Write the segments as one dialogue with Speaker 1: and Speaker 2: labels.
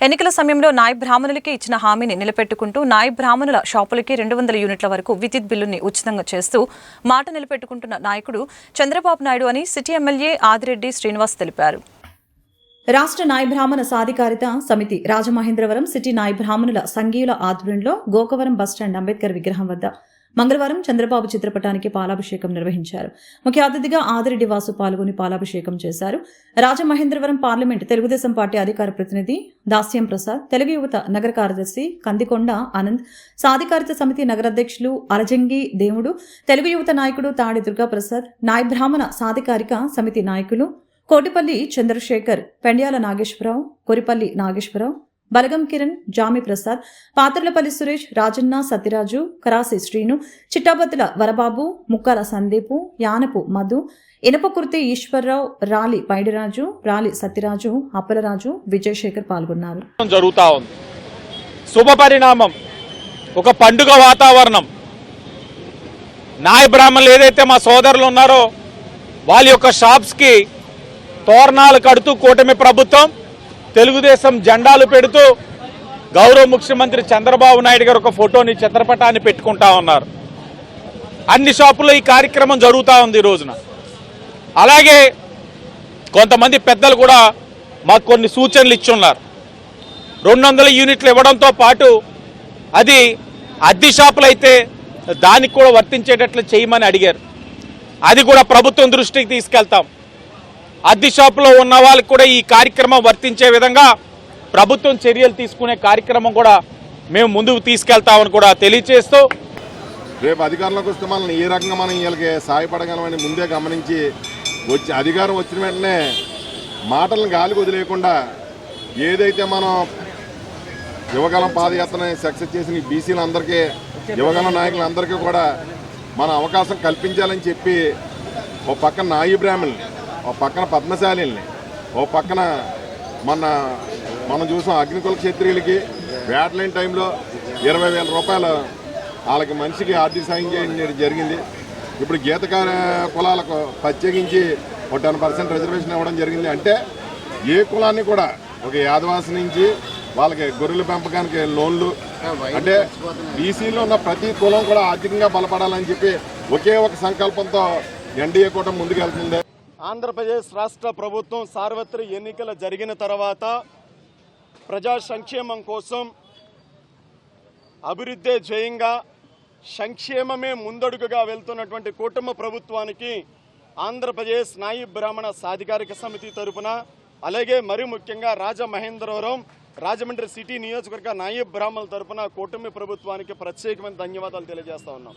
Speaker 1: ఎన్నికల సమయంలో నాయ బ్రాహ్మణులకి ఇచ్చిన హామీని నిలబెట్టుకుంటూ నాయ బ్రాహ్మణుల షాపులకి రెండు వందల యూనిట్ల వరకు విద్యుత్ బిల్లుని ఉచితంగా చేస్తూ మాట నిలబెట్టుకుంటున్న నాయకుడు చంద్రబాబు నాయుడు అని సిటీ ఎమ్మెల్యే ఆదిరెడ్డి శ్రీనివాస్ తెలిపారు. రాష్ట్ర నాయబ్రాహ్మణ సాధికారిత సమితి రాజమహేంద్రవరం సిటీ నాయబ్రాహ్మణుల సంఘీయుల ఆధ్వర్యంలో గోకవరం బస్టాండ్ అంబేద్కర్ విగ్రహం వద్ద మంగళవారం చంద్రబాబు చిత్రపటానికి పాలాభిషేకం నిర్వహించారు. ముఖ్య అతిథిగా ఆదిరెడ్డి వాసు పాల్గొని పాలాభిషేకం చేశారు. రాజమహేంద్రవరం పార్లమెంట్ తెలుగుదేశం పార్టీ అధికార ప్రతినిధి దాస్యం ప్రసాద్ తెలుగు యువత నగర కార్యదర్శి కందికొండ ఆనంద్ సాధికారిత సమితి నగర అధ్యక్షులు అలజంగి దేవుడు తెలుగు యువత నాయకుడు తాడి దుర్గాప్రసాద్ నాయ బ్రాహ్మణ సాధికారిక సమితి నాయకులు కోటిపల్లి చంద్రశేఖర్ పెండ్యాల నాగేశ్వరరావు కొరిపల్లి నాగేశ్వరరావు బలగం కిరణ్ జామి ప్రసాద్ పాత్రలపల్లి సురేష్ రాజన్న సత్యరాజు కరాసి శ్రీను చిట్టాబత్తుల వరబాబు ముక్కాల సందీపు యానపు మధు ఇనపకుర్తి ఈశ్వరరావు రాలి పైడిరాజు రాలి సత్యరాజు అప్పలరాజు విజయశేఖర్ పాల్గొన్నారు.
Speaker 2: జరుగుతూ ఉంది. శుభ పరిణామం. ఒక పండుగ వాతావరణం. నాయ బ్రాహ్మణులు ఏదైతే మా సోదరులు ఉన్నారో వాళ్ళ యొక్క షాప్స్కి తోరణాలు కడుతూ కూటమి ప్రభుత్వం తెలుగుదేశం జెండాలు పెడుతూ గౌరవ ముఖ్యమంత్రి చంద్రబాబు నాయుడు గారు ఒక ఫోటోని చిత్రపటాన్ని పెట్టుకుంటా ఉన్నారు. అన్ని షాపుల్లో ఈ కార్యక్రమం జరుగుతూ ఉంది ఈ రోజున. అలాగే కొంతమంది పెద్దలు కూడా మాకు కొన్ని సూచనలు ఇచ్చున్నారు. రెండు వందల యూనిట్లు ఇవ్వడంతో పాటు అది అద్దె షాపులు అయితే దానికి కూడా వర్తించేటట్లు చేయమని అడిగారు. అది కూడా ప్రభుత్వం దృష్టికి తీసుకెళ్తాం. అద్దె షాపులో ఉన్న వాళ్ళకి కూడా ఈ కార్యక్రమం వర్తించే విధంగా ప్రభుత్వం చర్యలు తీసుకునే కార్యక్రమం కూడా మేము ముందుకు తీసుకెళ్తామని కూడా తెలియచేస్తూ
Speaker 3: రేపు అధికారంలోకి వస్తే మనల్ని ఏ రకంగా మనం వీళ్ళకి సహాయపడగలమని ముందే గమనించి వచ్చి అధికారం వచ్చిన వెంటనే మాటలను గాలికి వదిలేయకుండా ఏదైతే మనం యువగలం పాదయాత్రని సక్సెస్ చేసిన బీసీలందరికీ యువగలం నాయకులందరికీ కూడా మన అవకాశం కల్పించాలని చెప్పి ఓ పక్కన నాయి ఓ పక్కన పద్మశాలిని ఓ పక్కన మన మనం చూసాం అగ్నికుల క్షత్రియులకి వేటలేని టైంలో ఇరవై వేల రూపాయలు వాళ్ళకి మనిషికి ఆర్థిక సాయం చేయడం జరిగింది. ఇప్పుడు గీతకార కులాలకు ప్రత్యేకించి ఒక టెన్ పర్సెంట్ రిజర్వేషన్ ఇవ్వడం జరిగింది. అంటే ఏ కులాన్ని కూడా ఒక యాదవాసి నుంచి వాళ్ళకి గొర్రెల పెంపకానికి లోన్లు అంటే బీసీలో ఉన్న ప్రతి కులం కూడా ఆర్థికంగా బలపడాలని చెప్పి ఒకే ఒక సంకల్పంతో ఎన్డీఏ కూడా ముందుకెళ్తుంది.
Speaker 4: ఆంధ్రప్రదేశ్ రాష్ట్ర ప్రభుత్వం సార్వత్రిక ఎన్నికలు జరిగిన తర్వాత ప్రజా సంక్షేమం కోసం అభివృద్ధే జయంగా సంక్షేమమే ముందడుగుగా వెళ్తున్నటువంటి కుటుంబ ప్రభుత్వానికి ఆంధ్రప్రదేశ్ నాయి బ్రాహ్మణ సాధికారిక సమితి తరపున అలాగే మరి ముఖ్యంగా రాజమహేంద్రవరం రాజమండ్రి సిటీ నియోజకవర్గ నాయి బ్రాహ్మణుల తరపున కూటమి ప్రభుత్వానికి ప్రత్యేకమైన ధన్యవాదాలు తెలియజేస్తా ఉన్నాం.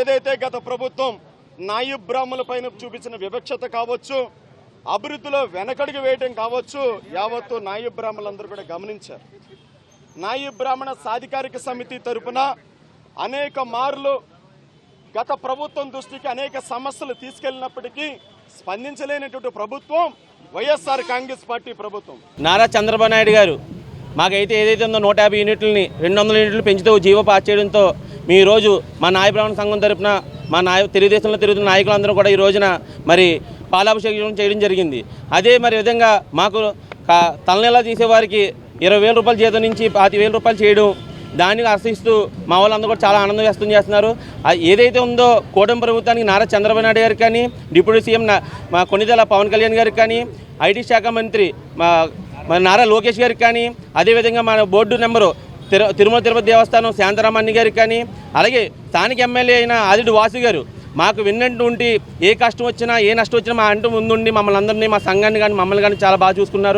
Speaker 4: ఏదైతే గత ప్రభుత్వం నాయు బ్రాహ్మణుల పైన చూపించిన వివక్షత కావచ్చు అభివృద్ధిలో వెనకడుగు వేయటం కావచ్చు యావత్తు నాయు బ్రాహ్మణులందరూ కూడా గమనించారు. నాయు బ్రాహ్మణ సాధికారిక సమితి తరపున అనేక మార్లు గత ప్రభుత్వం దృష్టికి అనేక సమస్యలు తీసుకెళ్ళినప్పటికీ స్పందించలేనటువంటి ప్రభుత్వం వైఎస్ఆర్ కాంగ్రెస్ పార్టీ ప్రభుత్వం.
Speaker 5: నారా చంద్రబాబు నాయుడు గారు మాకైతే ఏదైతే ఉందో నూట యాభై యూనిట్లని రెండు వందల యూనిట్లు పెంచుతూ జీవో పాస్ చేయడంతో మీ రోజు మా నాయ బ్రాహ్మణ సంఘం తరపున మా నాయ తెలుగుదేశంలో తిరుగుతున్న నాయకులందరూ కూడా ఈ రోజున మరి పాలాభిషేకం చేయడం జరిగింది. అదే మరి విధంగా మాకు తలనెలా తీసేవారికి ఇరవై వేల రూపాయల జీతం నుంచి పాతి వేల రూపాయలు చేయడం దానికి ఆశిస్తూ మా వాళ్ళందరూ కూడా చాలా ఆనందం వ్యక్తం చేస్తున్నారు. ఏదైతే ఉందో కూటమి ప్రభుత్వానికి నారా చంద్రబాబు నాయుడు గారికి కానీ డిప్యూటీ సీఎం మా కొన్నిదల పవన్ కళ్యాణ్ గారికి కానీ ఐటీ శాఖ మంత్రి మా మన నారా లోకేష్ గారికి కానీ అదేవిధంగా మన బోర్డు నెంబరు తిరు తిరుమల తిరుపతి దేవస్థానం శాంతరామాన్ని గారికి కానీ అలాగే స్థానిక ఎమ్మెల్యే అయిన ఆదిడు వాసు గారు మాకు విన్నట్టు ఉండి ఏ కష్టం వచ్చినా ఏ నష్టం వచ్చినా మా అంటూ ముందుండి మమ్మల్ని అందరినీ మా సంఘాన్ని కానీ మమ్మల్ని కానీ చాలా బాగా చూసుకున్నారు.